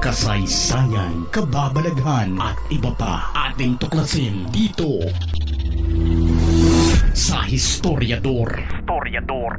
kasaysayan, kababalaghan at iba pa ating tuklasin dito sa Historiador. Historiador.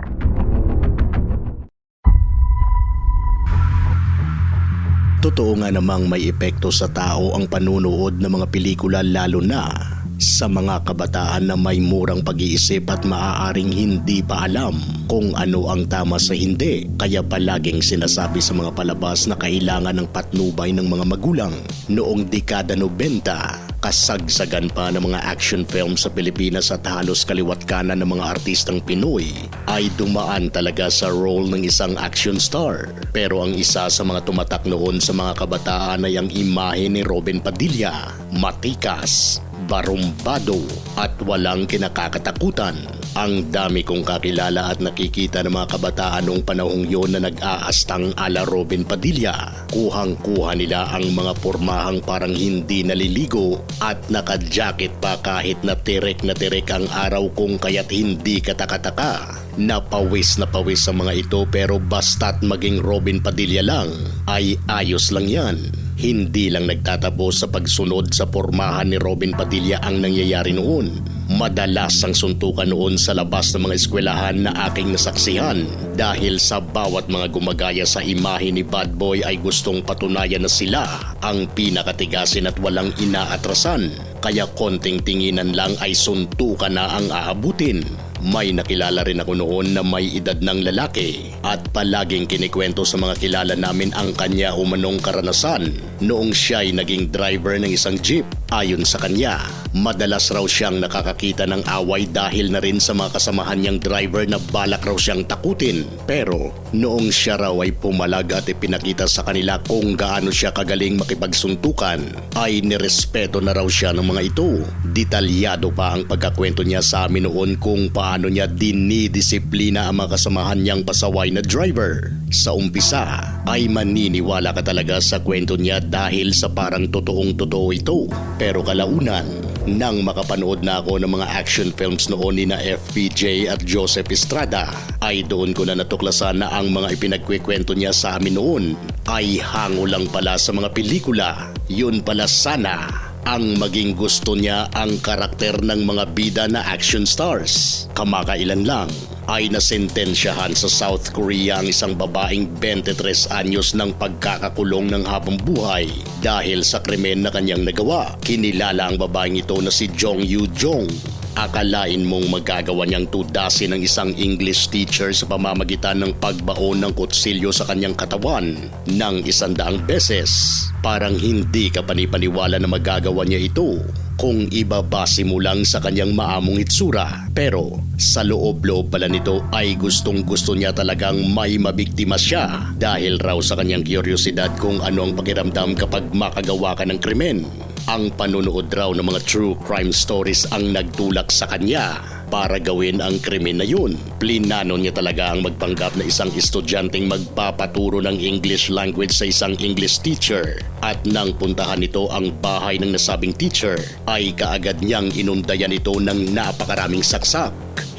Totoo nga namang may epekto sa tao ang panunood ng mga pelikula lalo na sa mga kabataan na may murang pag-iisip at maaaring hindi pa alam kung ano ang tama sa hindi. Kaya palaging sinasabi sa mga palabas na kailangan ng patnubay ng mga magulang. Noong dekada 90, kasagsagan pa ng mga action film sa Pilipinas at halos kaliwat kanan ng mga artistang Pinoy ay dumaan talaga sa role ng isang action star. Pero ang isa sa mga tumatak noon sa mga kabataan ay ang imahe ni Robin Padilla, matikas, barumbado at walang kinakakatakutan. Ang dami kong kakilala at nakikita ng mga kabataan noong panahong yon na nag-aastang ala Robin Padilla. Kuhang-kuha nila ang mga pormahang parang hindi naliligo at naka-jacket pa kahit na tirek na tirek ang araw kung kaya't hindi katakataka. Napawis na pawis sa mga ito pero basta't maging Robin Padilla lang ay ayos lang yan. Hindi lang nagtatapos sa pagsunod sa pormahan ni Robin Padilla ang nangyayari noon. Madalas ang suntukan noon sa labas ng mga eskwelahan na aking nasaksihan dahil sa bawat mga gumagaya sa imahe ni Bad Boy ay gustong patunayan na sila ang pinakatigasin at walang inaatrasan. Kaya konting tinginan lang ay suntukan na ang aabutin. May nakilala rin ako noon na may edad ng lalaki at palaging kinikwento sa mga kilala namin ang kanya umanong karanasan noong siya ay naging driver ng isang jeep. Ayon sa kanya, madalas raw siyang nakakakita ng away dahil na rin sa mga kasamahan niyang driver na balak raw siyang takutin. Pero noong siya raw ay pumalag at ipinakita sa kanila kung gaano siya kagaling makipagsuntukan, ay nirespeto na raw siya ng mga ito. Detalyado pa ang pagkakwento niya sa amin noon kung paano niya dinidisiplina ang mga kasamahan niyang pasaway na driver. Sa umpisa ay maniniwala ka talaga sa kwento niya dahil sa parang totoong totoo ito. Pero kalaunan, nang makapanood na ako ng mga action films noon ni na FPJ at Joseph Estrada, ay doon ko na natuklasan na ang mga ipinagkwikwento niya sa amin noon ay hango lang pala sa mga pelikula. Yun pala sana ang maging gusto niya ang karakter ng mga bida na action stars. Kamakailan lang ay nasentensyahan sa South Korea ang isang babaeng 23 anyos ng pagkakakulong ng habang buhay dahil sa krimen na kanyang nagawa. Kinilala ang babaeng ito na si Jong Yoo Jong Akalain mong magagawa niyang tudasin ng isang English teacher sa pamamagitan ng pagbaon ng kutsilyo sa kanyang katawan ng isandaang beses. Parang hindi ka panipaniwala na magagawa niya ito kung ibabase mo lang sa kanyang maamong itsura. Pero sa loob-loob pala nito ay gustong gusto niya talagang may mabiktima siya dahil raw sa kanyang kuryosidad kung ano ang pakiramdam kapag makagawa ka ng krimen. Ang panunood raw ng mga true crime stories ang nagtulak sa kanya para gawin ang krimen na yun. Plinano niya talaga ang magpanggap na isang estudyanteng magpapaturo ng English language sa isang English teacher. At nang puntahan nito ang bahay ng nasabing teacher, ay kaagad niyang inundayan ito ng napakaraming saksak.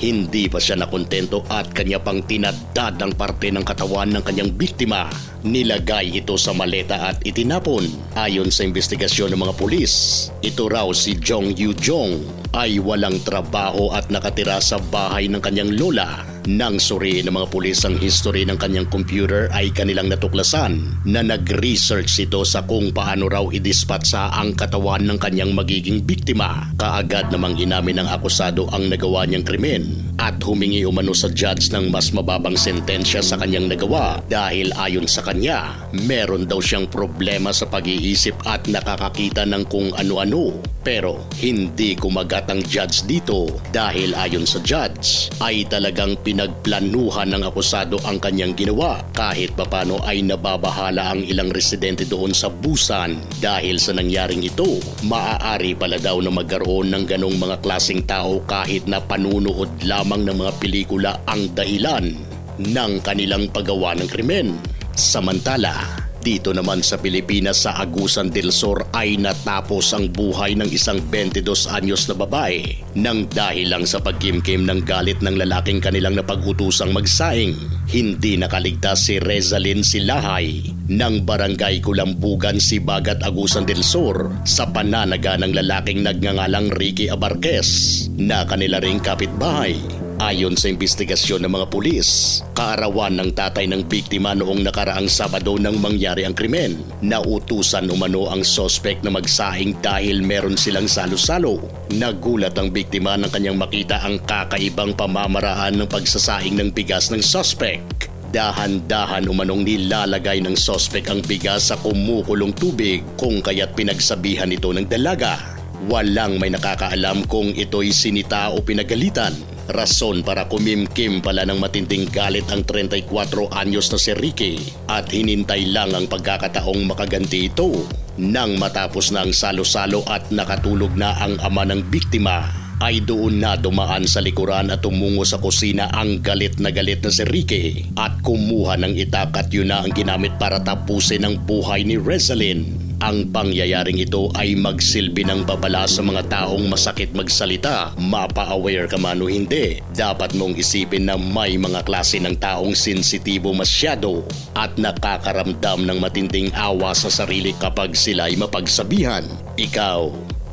Hindi pa siya nakontento at kanya pang tinadad ang parte ng katawan ng kanyang biktima. Nilagay ito sa maleta at itinapon. Ayon sa investigasyon ng mga pulis, ito raw si Jong Yu Jong ay walang trabaho at nakatira sa bahay ng kanyang lola. Nang suriin ng mga pulis ang history ng kanyang computer ay kanilang natuklasan na nag-research ito sa kung paano raw idispatsa ang katawan ng kanyang magiging biktima. Kaagad namang inamin ng akusado ang nagawa niyang krimen at humingi umano sa judge ng mas mababang sentensya sa kanyang nagawa dahil ayon sa kanya, meron daw siyang problema sa pag-iisip at nakakakita ng kung ano-ano. Pero hindi kumagat ang judge dito dahil ayon sa judge ay talagang pinagplanuhan ng akusado ang kanyang ginawa kahit papano ay nababahala ang ilang residente doon sa Busan dahil sa nangyaring ito. Maaari pala daw na magkaroon ng ganong mga klasing tao kahit na panunood lamang ng mga pelikula ang dahilan ng kanilang paggawa ng krimen. Samantala, Dito naman sa Pilipinas sa Agusan del Sur ay natapos ang buhay ng isang 22 anyos na babae nang dahil lang sa pagkimkim ng galit ng lalaking kanilang napag-utusang magsaing. Hindi nakaligtas si Rezalyn Silahay ng barangay Kulambugan si Bagat Agusan del Sur sa pananaga ng lalaking nagngangalang Ricky Abarquez na kanila ring kapitbahay. Ayon sa investigasyon ng mga pulis, kaarawan ng tatay ng biktima noong nakaraang Sabado nang mangyari ang krimen. Nautusan umano ang sospek na magsaing dahil meron silang salo-salo. Nagulat ang biktima nang kanyang makita ang kakaibang pamamaraan ng pagsasaing ng bigas ng sospek. Dahan-dahan umanong nilalagay ng sospek ang bigas sa kumukulong tubig kung kaya't pinagsabihan ito ng dalaga. Walang may nakakaalam kung ito'y sinita o pinagalitan. Rason para kumimkim pala ng matinding galit ang 34 anyos na si Ricky at hinintay lang ang pagkakataong makaganti ito. Nang matapos na ang salo-salo at nakatulog na ang ama ng biktima, ay doon na dumaan sa likuran at tumungo sa kusina ang galit na galit na si Ricky at kumuha ng itak at yun na ang ginamit para tapusin ang buhay ni Rezalyn. Ang pangyayaring ito ay magsilbi ng babala sa mga taong masakit magsalita, mapa-aware ka man o hindi. Dapat mong isipin na may mga klase ng taong sensitibo masyado at nakakaramdam ng matinding awa sa sarili kapag sila'y mapagsabihan. Ikaw,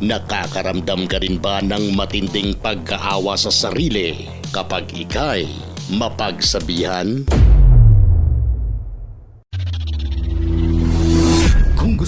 nakakaramdam ka rin ba ng matinding pagkaawa sa sarili kapag ikay mapagsabihan?